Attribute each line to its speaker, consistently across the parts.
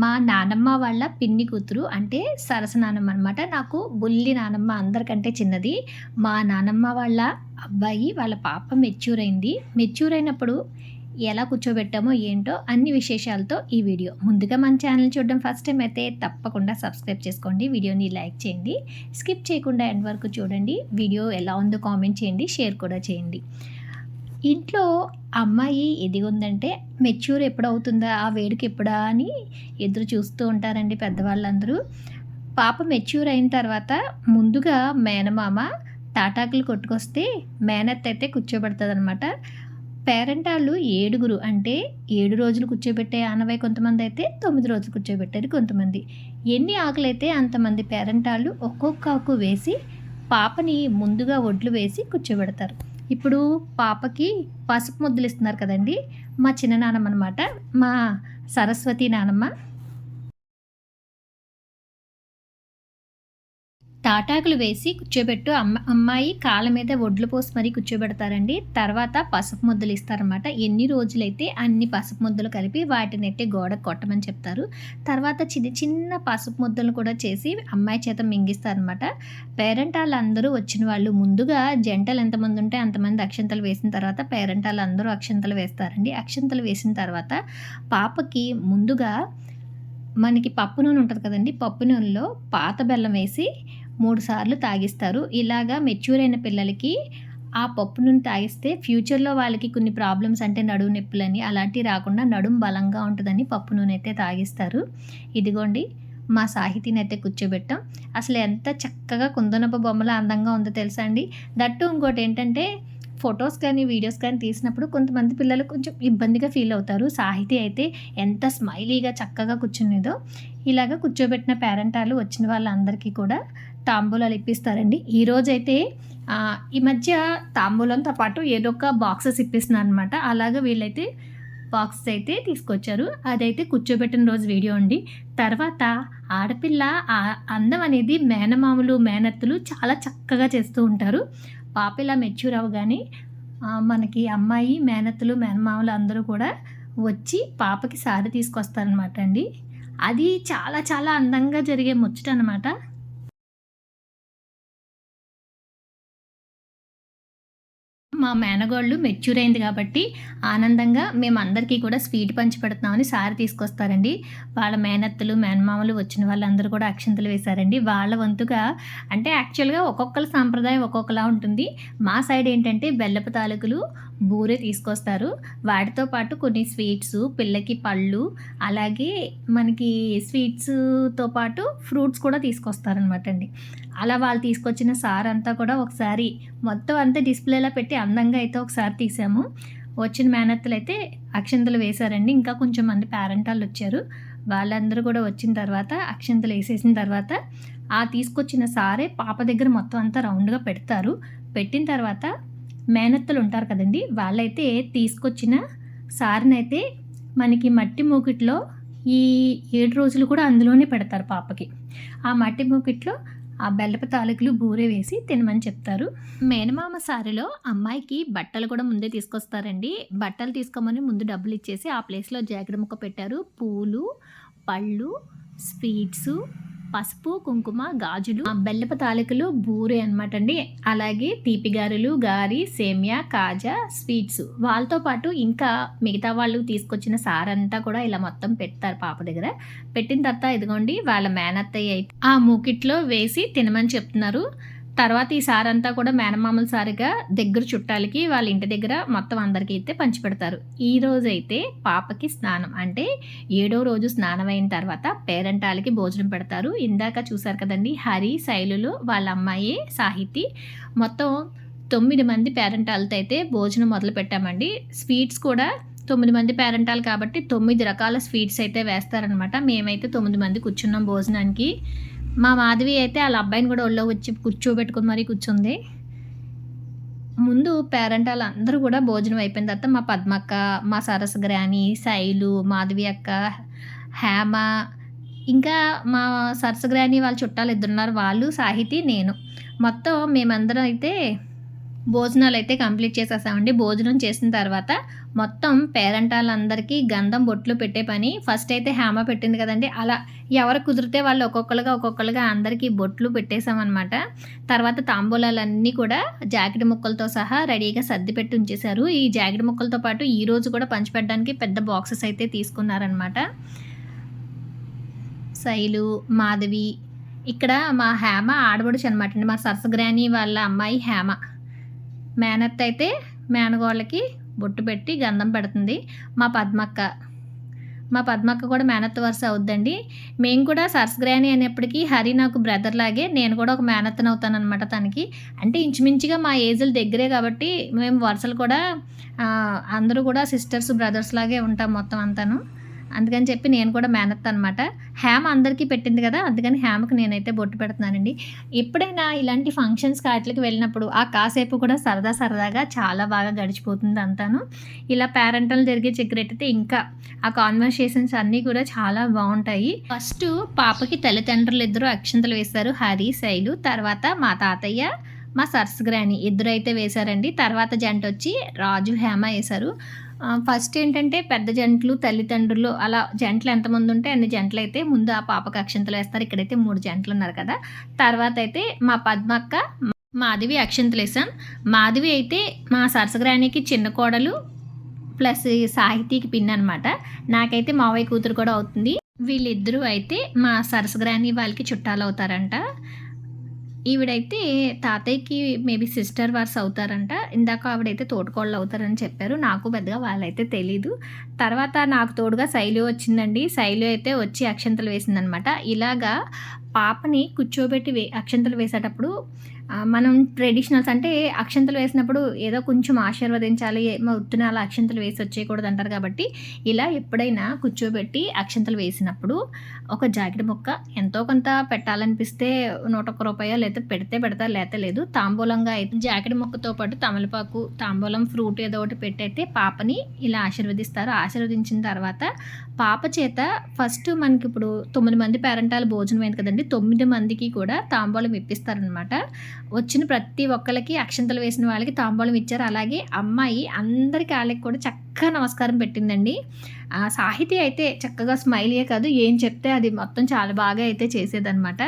Speaker 1: మా నానమ్మ వాళ్ళ పిన్ని కూతురు అంటే సరస నానమ్మ అనమాట నాకు బుల్లి నానమ్మ అందరికంటే చిన్నది. మా నానమ్మ వాళ్ళ అబ్బాయి వాళ్ళ పాప మెచ్యూర్ అయింది. మెచ్యూర్ అయినప్పుడు ఎలా కూర్చోబెట్టామో ఏంటో అన్ని విశేషాలతో ఈ వీడియో. ముందుగా మన ఛానల్ చూడడం ఫస్ట్ టైం అయితే తప్పకుండా సబ్స్క్రైబ్ చేసుకోండి. వీడియోని లైక్ చేయండి. స్కిప్ చేయకుండా ఎండ్ వరకు చూడండి. వీడియో ఎలా ఉందో కామెంట్ చేయండి. షేర్ కూడా చేయండి. ఇంట్లో అమ్మాయి ఎదిగుందంటే మెచ్యూర్ ఎప్పుడవుతుందా? ఆ వేడికి ఎప్పుడా అని ఎదురు చూస్తూ ఉంటారండి పెద్దవాళ్ళందరూ. పాప మెచ్యూర్ అయిన తర్వాత ముందుగా మేనమామ తాటాకులు కొట్టుకొస్తే మేనత్ అయితే కూర్చోబెడుతుంది అనమాట పేరెంటాళ్ళు ఏడుగురు అంటే ఏడు రోజులు కూర్చోబెట్టే ఆనవాయి కొంతమంది అయితే తొమ్మిది రోజులు కూర్చోబెట్టేది కొంతమంది. ఎన్ని ఆకులైతే అంతమంది పేరెంట్ వాళ్ళు ఒక్కొక్క ఆకు వేసి పాపని ముందుగా ఒడ్లు వేసి కూర్చోబెడతారు. ఇప్పుడు పాపకి పసుపు ముద్దులు ఇస్తున్నారు కదండి. మా చిన్న నానమ్మ అనమాట మా సరస్వతి నానమ్మ. తాటాకులు వేసి కూర్చోబెట్టు అమ్మ అమ్మాయి కాళ్ళ మీద ఒడ్లు పోసి మరీ కూర్చోబెడతారండి. తర్వాత పసుపు ముద్దలు ఇస్తారనమాట ఎన్ని రోజులైతే అన్ని పసుపు ముద్దలు కలిపి వాటిని ఎట్టి గోడ కొట్టమని చెప్తారు. తర్వాత చిన్న చిన్న పసుపు ముద్దలు కూడా చేసి అమ్మాయి చేత మింగిస్తారనమాట పేరెంట్ వాళ్ళందరూ వచ్చిన వాళ్ళు ముందుగా జంటలు ఎంతమంది ఉంటే అంతమంది అక్షంతలు వేసిన తర్వాత పేరెంట్ వాళ్ళందరూ అక్షంతలు వేస్తారండి. అక్షంతలు వేసిన తర్వాత పాపకి ముందుగా మనకి పప్పు నూనె ఉంటుంది కదండి. పప్పు నూనెలో పాత బెల్లం వేసి మూడు సార్లు తాగిస్తారు. ఇలాగా మెచ్యూర్ అయిన పిల్లలకి ఆ పప్పు నూనె తాగిస్తే ఫ్యూచర్లో వాళ్ళకి కొన్ని ప్రాబ్లమ్స్ అంటే నడుము నొప్పులని అలాంటివి రాకుండా నడుము బలంగా ఉంటుందని పప్పు నూనె అయితే తాగిస్తారు. ఇదిగోండి మా సాహితీని అయితే కూర్చోబెట్టాం. అసలు ఎంత చక్కగా కుందనప్ప బొమ్మలా అందంగా ఉందో తెలుసా అండి? దట్టు ఇంకోటి ఏంటంటే ఫొటోస్ కానీ వీడియోస్ కానీ తీసినప్పుడు కొంతమంది పిల్లలు కొంచెం ఇబ్బందిగా ఫీల్ అవుతారు. సాహితీ అయితే ఎంత స్మైలీగా చక్కగా కూర్చునేదో. ఇలాగ కూర్చోబెట్టిన పేరెంటాలు వచ్చిన వాళ్ళందరికీ కూడా తాంబూలాలు ఇప్పిస్తారండి. ఈరోజైతే ఈ మధ్య తాంబూలంతో పాటు ఏదో ఒక బాక్సెస్ ఇప్పిస్తున్నారు అనమాట అలాగే వీళ్ళైతే బాక్సెస్ అయితే తీసుకొచ్చారు. అదైతే కూర్చోబెట్టిన రోజు వీడియో అండి. తర్వాత ఆడపిల్ల అందం అనేది మేనమామలు మేనత్తులు చాలా చక్కగా చేస్తూ ఉంటారు. పాప ఇలా మెచ్యూర్ అవ్వగానే మనకి అమ్మాయి మేనత్తులు మేనమామలు అందరూ కూడా వచ్చి పాపకి సారి తీసుకొస్తారనమాట అండి. అది చాలా చాలా అందంగా జరిగే ముచ్చట అనమాట మా మేనగోళ్ళు మెచ్యూర్ అయింది కాబట్టి ఆనందంగా మేము అందరికీ కూడా స్వీట్ పంచి పెడుతున్నామని సారి తీసుకొస్తారండి. వాళ్ళ మేనత్తలు మేనమామలు వచ్చిన వాళ్ళందరూ కూడా అక్షంతలు వేశారండి. వాళ్ళ వంతుగా అంటే యాక్చువల్గా ఒక్కొక్కరి సాంప్రదాయం ఒక్కొక్కలా ఉంటుంది. మా సైడ్ ఏంటంటే బెల్లపు తాలూకులు బూరె తీసుకొస్తారు. వాటితో పాటు కొన్ని స్వీట్స్ పిల్లకి పళ్ళు అలాగే మనకి స్వీట్స్తో పాటు ఫ్రూట్స్ కూడా తీసుకొస్తారనమాట అండి. అలా వాళ్ళు తీసుకొచ్చిన సార్ అంతా కూడా ఒకసారి మొత్తం అంతా డిస్ప్లేలో పెట్టి అందంగా అయితే ఒకసారి తీసాము. వచ్చిన మేనత్తలు అయితే అక్షంతలు వేశారండి. ఇంకా కొంచెం మంది పేరెంట్ వాళ్ళు వచ్చారు. వాళ్ళందరూ కూడా వచ్చిన తర్వాత అక్షంతలు వేసేసిన తర్వాత ఆ తీసుకొచ్చిన సారే పాప దగ్గర మొత్తం అంతా రౌండ్గా పెడతారు. పెట్టిన తర్వాత మేనత్తలు ఉంటారు కదండి వాళ్ళైతే తీసుకొచ్చిన సారినైతే మనకి మట్టి మూకిట్లో ఈ ఏడు రోజులు కూడా అందులోనే పెడతారు పాపకి. ఆ మట్టి మూకిట్లో ఆ బెల్లపు తాలూకులు బూరె వేసి తినమని చెప్తారు. మేనమామ సారిలో అమ్మాయికి బట్టలు కూడా ముందే తీసుకొస్తారండి. బట్టలు తీసుకోమని ముందు డబ్బులు ఇచ్చేసి ఆ ప్లేస్లో జాగ్రత్త ముక్క పెట్టారు. పూలు పళ్ళు స్వీట్స్ పసుపు కుంకుమ గాజులు బెల్లపు తాలికలు బూరె అనమాట అండి. అలాగే తీపి గారెలు గారి సేమియా కాజా స్వీట్స్. వాళ్ళతో పాటు ఇంకా మిగతా వాళ్ళు తీసుకొచ్చిన సారంతా కూడా ఇలా మొత్తం పెడతారు పాప దగ్గర. పెట్టిన తర్వాత ఇదిగోండి వాళ్ళ మేనత్తయ్య అయితే ఆ మూకిట్లో వేసి తినమని చెప్తున్నారు. తర్వాత ఈ సార్ అంతా కూడా మేనమామల సారిగా దగ్గర చుట్టాలకి వాళ్ళ ఇంటి దగ్గర మొత్తం అందరికీ అయితే పంచిపెడతారు. ఈ రోజు అయితే పాపకి స్నానం అంటే ఏడో రోజు స్నానం అయిన తర్వాత పేరెంటాలకి భోజనం పెడతారు. ఇందాక చూసారు కదండి హరి శైలులు వాళ్ళ అమ్మాయి సాహితి. మొత్తం తొమ్మిది మంది పేరెంటాలతో అయితే భోజనం మొదలు పెట్టామండి. స్వీట్స్ కూడా తొమ్మిది మంది పేరెంటాలు కాబట్టి తొమ్మిది రకాల స్వీట్స్ అయితే వేస్తారనమాట మేమైతే తొమ్మిది మంది కూర్చున్నాం భోజనానికి. మా మాధవి అయితే వాళ్ళ అబ్బాయిని కూడా ఒళ్ళో వచ్చి కూర్చోబెట్టుకుని మరీ కూర్చుంది. ముందు పేరెంట్ వాళ్ళందరూ కూడా భోజనం అయిపోయిన తర్వాత మా పద్మక్క మా సరస్ గ్రాని శైలు మాధవి అక్క హేమ ఇంకా మా సరస్ గ్రాని వాళ్ళ చుట్టాలు ఇద్దరున్నారు. వాళ్ళు సాహితి నేను. మొత్తం మేమందరం అయితే భోజనాలు అయితే కంప్లీట్ చేసేసామండి. భోజనం చేసిన తర్వాత మొత్తం పేరెంటాలందరికీ గంధం బొట్లు పెట్టే పని. ఫస్ట్ అయితే హేమ పెట్టింది కదండి. అలా ఎవరు కుదిరితే వాళ్ళు ఒక్కొక్కరుగా ఒక్కొక్కరుగా అందరికీ బొట్లు పెట్టేశామన్నమాట. తర్వాత తాంబూలాలన్నీ కూడా జాకెట్ ముక్కలతో సహా రెడీగా సర్ది పెట్టి ఉంచేశారు. ఈ జాకెట్ ముక్కలతో పాటు ఈ రోజు కూడా పంచిపెట్టడానికి పెద్ద బాక్సెస్ అయితే తీసుకున్నారనమాట శైలు మాధవి ఇక్కడ మా హేమ ఆడబడుచు అనమాట అండి. మా సరసగ్రాని వాళ్ళ అమ్మాయి హేమ. మేనత్త అయితే మేనగోళ్ళకి బొట్టు పెట్టి గంధం పెడుతుంది. మా పద్మక్క. మా పద్మక్క కూడా మేనత్త వరుస అవుద్దండి. మేము కూడా సరస్గ్రాని అనేప్పటికీ హరి నాకు బ్రదర్ లాగే నేను కూడా ఒక మేనత్తను అవుతాను అనమాట తనకి. అంటే ఇంచుమించుగా మా ఏజ్లు దగ్గరే కాబట్టి మేము వరుసలు కూడా అందరూ కూడా సిస్టర్స్ బ్రదర్స్ లాగే ఉంటాం మొత్తం అంతాను. అందుకని చెప్పి నేను కూడా మేనత్ అనమాట హ్యామ్ అందరికీ పెట్టింది కదా అందుకని హ్యామ్కి నేనైతే బొట్టు పెడుతున్నానండి. ఎప్పుడైనా ఇలాంటి ఫంక్షన్స్ వాటికి వెళ్ళినప్పుడు ఆ కాసేపు కూడా సరదా సరదాగా చాలా బాగా గడిచిపోతుంది అంతాను. ఇలా పేరెంటల్ జరిగే అయితే ఇంకా ఆ కాన్వర్సేషన్స్ అన్నీ కూడా చాలా బాగుంటాయి. ఫస్ట్ పాపకి తల్లిదండ్రులు ఇద్దరు అక్షంతలు వేస్తారు హరి శైలు తర్వాత మా తాతయ్య మా సర్స్ గ్రాని ఇద్దరు అయితే వేశారండి. తర్వాత జంట వచ్చి రాజు హేమ వేశారు. ఫస్ట్ ఏంటంటే పెద్ద జంటలు తల్లిదండ్రులు అలా జంటలు ఎంతమంది ఉంటే అన్ని జంటలు అయితే ముందు ఆ పాపకు అక్షంతలు వేస్తారు. ఇక్కడైతే మూడు జంటలు ఉన్నారు కదా. తర్వాత అయితే మా పద్మక్క మాధవి అక్షంతలు వేసాం మాధవి అయితే మా సరసగ్రానికి చిన్న కోడలు ప్లస్ సాహితీకి పిన్ అనమాట నాకైతే మావయ్య కూతురు కూడా అవుతుంది. వీళ్ళిద్దరూ అయితే మా సరసగ్రాని వాళ్ళకి చుట్టాలు అవుతారంట ఈవిడైతే తాతయ్యకి మేబీ సిస్టర్ వర్స్ అవుతారంట. ఇందాక ఆవిడైతే తోటకోళ్ళు అవుతారని చెప్పారు. నాకు పెద్దగా వాళ్ళైతే తెలీదు. తర్వాత నాకు తోడుగా శైలి వచ్చిందండి. శైలి అయితే వచ్చి అక్షంతలు వేసిందనమాట. ఇలాగా పాపని కూర్చోబెట్టి వే అక్షంతలు వేసేటప్పుడు మనం ట్రెడిషనల్స్ అంటే అక్షంతలు వేసినప్పుడు ఏదో కొంచెం ఆశీర్వదించాలి ఉత్తున అలా అక్షంతలు వేసి వచ్చేయకూడదు అంటారు కాబట్టి ఇలా ఎప్పుడైనా కూర్చోబెట్టి అక్షంతలు వేసినప్పుడు ఒక జాకెట్ ముక్క ఎంతో కొంత పెట్టాలనిపిస్తే నూట ఒక్క రూపాయో లేకపోతే పెడితే పెడతా లేత లేదు. తాంబూలంగా అయితే జాకెట్ ముక్కతో పాటు తమలపాకు తాంబూలం ఫ్రూట్ ఏదో ఒకటి పెట్టయితే పాపని ఇలా ఆశీర్వదిస్తారు. ఆశీర్వదించిన తర్వాత పాప చేత ఫస్ట్ మనకి ఇప్పుడు తొమ్మిది మంది పేరెంటాలు భోజనం అయింది కదండి తొమ్మిది మందికి కూడా తాంబూలం ఇప్పిస్తారనమాట వచ్చిన ప్రతి ఒక్కరికి అక్షంతలు వేసిన వాళ్ళకి తాంబూలం ఇచ్చారు. అలాగే అమ్మాయి అందరికి వాళ్ళకి కూడా చక్కగా నమస్కారం పెట్టిందండి. ఆ సాహితీ అయితే చక్కగా స్మైలీయే కాదు ఏం చెప్తే అది మొత్తం చాలా బాగా అయితే చేసేదనమాట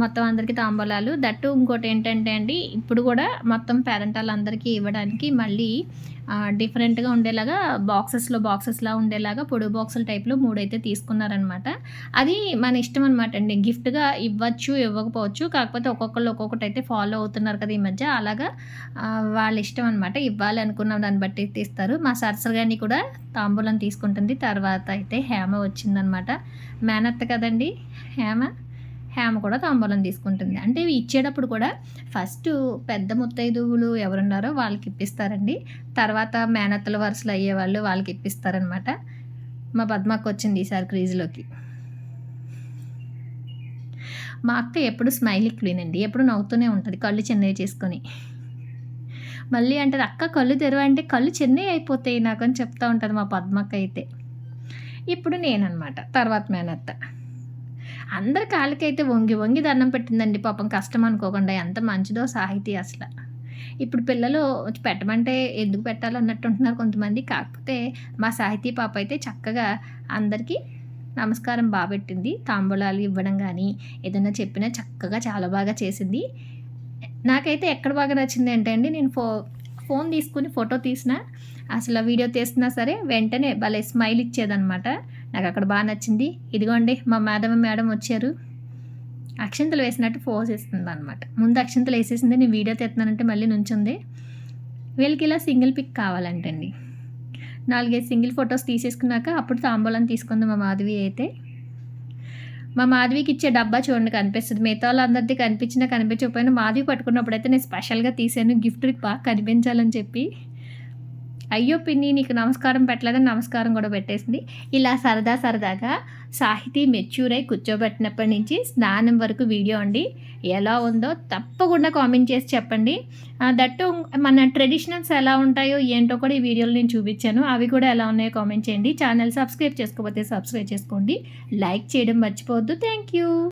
Speaker 1: మొత్తం అందరికీ తాంబూలాలు. దట్టు ఇంకోటి ఏంటంటే అండి ఇప్పుడు కూడా మొత్తం పేరెంట్ అందరికీ ఇవ్వడానికి మళ్ళీ డిఫరెంట్గా ఉండేలాగా బాక్సెస్లో బాక్సెస్లా ఉండేలాగా పొడుగు బాక్సుల టైప్లో మూడైతే తీసుకున్నారనమాట అది మన ఇష్టం అనమాట అండి. గిఫ్ట్గా ఇవ్వచ్చు ఇవ్వకపోవచ్చు కాకపోతే ఒక్కొక్కళ్ళు ఒక్కొక్కటి అయితే ఫాలో అవుతున్నారు కదా ఈ మధ్య. అలాగా వాళ్ళ ఇష్టం అనమాట ఇవ్వాలి అనుకున్న దాన్ని బట్టి తీస్తారు. మా సరసగాని కూడా తాంబూలం తీసుకుంటుంది. తర్వాత అయితే హేమ వచ్చిందనమాట మేనత్త కదండి? హేమ? హేమ కూడా తాంబూలం తీసుకుంటుంది. అంటే ఇవి ఇచ్చేటప్పుడు కూడా ఫస్ట్ పెద్ద ముత్తైదువులు ఎవరున్నారో వాళ్ళకి ఇప్పిస్తారండి. తర్వాత మేనత్తల వరుసలు అయ్యే వాళ్ళు వాళ్ళకి ఇప్పిస్తారనమాట మా పద్మక్క వచ్చింది ఈసారి క్రీజ్లోకి. మా అక్క ఎప్పుడు స్మైల్ క్లీన్ అండి. ఎప్పుడు నవ్వుతూనే ఉంటుంది కళ్ళు చెన్నై చేసుకొని. మళ్ళీ అంటారు అక్క కళ్ళు తెరవంటే కళ్ళు చెన్నై అయిపోతాయి నాకు అని చెప్తా ఉంటుంది మా పద్మక్క అయితే. ఇప్పుడు నేననమాట తర్వాత మేనత్త. అందరి కాళ్ళకైతే వంగి వంగి దండం పెట్టిందండి పాపం కష్టం అనుకోకుండా ఎంత మంచిదో సాహితీ అసలు. ఇప్పుడు పిల్లలు పెట్టమంటే ఎందుకు పెట్టాలన్నట్టు ఉంటున్నారు కొంతమంది. కాకపోతే మా సాహితీ పాప అయితే చక్కగా అందరికీ నమస్కారం బాబెట్టింది తాంబూలాలు ఇవ్వడం కానీ ఏదైనా చెప్పినా చక్కగా చాలా బాగా చేసింది. నాకైతే ఎక్కడ బాగా నచ్చింది ఏంటంటే నేను ఫో ఫోన్ తీసుకుని ఫోటో తీసిన అసలు వీడియో తీస్తున్నా సరే వెంటనే భలే స్మైల్ ఇచ్చేదనమాట నాకు అక్కడ బాగా నచ్చింది. ఇదిగోండి మా మేడమ్ మేడం వచ్చారు. అక్షంతలు వేసినట్టు ఫోజ్ ఇస్తుంది అనమాట ముందు అక్షంతలు వేసేసింది నేను వీడియో తెస్తున్నానంటే మళ్ళీ నుంచుంది. వీళ్ళకి ఇలా సింగిల్ పిక్ కావాలంటండి. నాలుగైదు సింగిల్ ఫొటోస్ తీసేసుకున్నాక అప్పుడు తాంబూలం తీసుకుంది మా మాధవి అయితే. మా మాధవికి ఇచ్చే డబ్బా చూడండి కనిపిస్తుంది. మిగతా వాళ్ళందరిది కనిపించినా కనిపించకపోయినా మాధవి పట్టుకున్నప్పుడు అయితే నేను స్పెషల్గా తీసాను గిఫ్ట్ బాగా కనిపించాలని చెప్పి. అయ్యో పిన్ని నీకు నమస్కారం పెట్టలేదని నమస్కారం కూడా పెట్టేసింది. ఇలా సరదా సరదాగా సాహితీ మెచ్యూర్ అయి కూర్చోబెట్టినప్పటి నుంచి స్నానం వరకు వీడియో అండి. ఎలా ఉందో తప్పకుండా కామెంట్ చేసి చెప్పండి. దట్టు మన ట్రెడిషనల్స్ ఎలా ఉంటాయో ఏంటో కూడా ఈ వీడియోలో నేను చూపించాను. అవి కూడా ఎలా ఉన్నాయో కామెంట్ చేయండి. ఛానల్ సబ్స్క్రైబ్ చేసుకోకపోతే సబ్స్క్రైబ్ చేసుకోండి. లైక్ చేయడం మర్చిపోవద్దు. Thank you.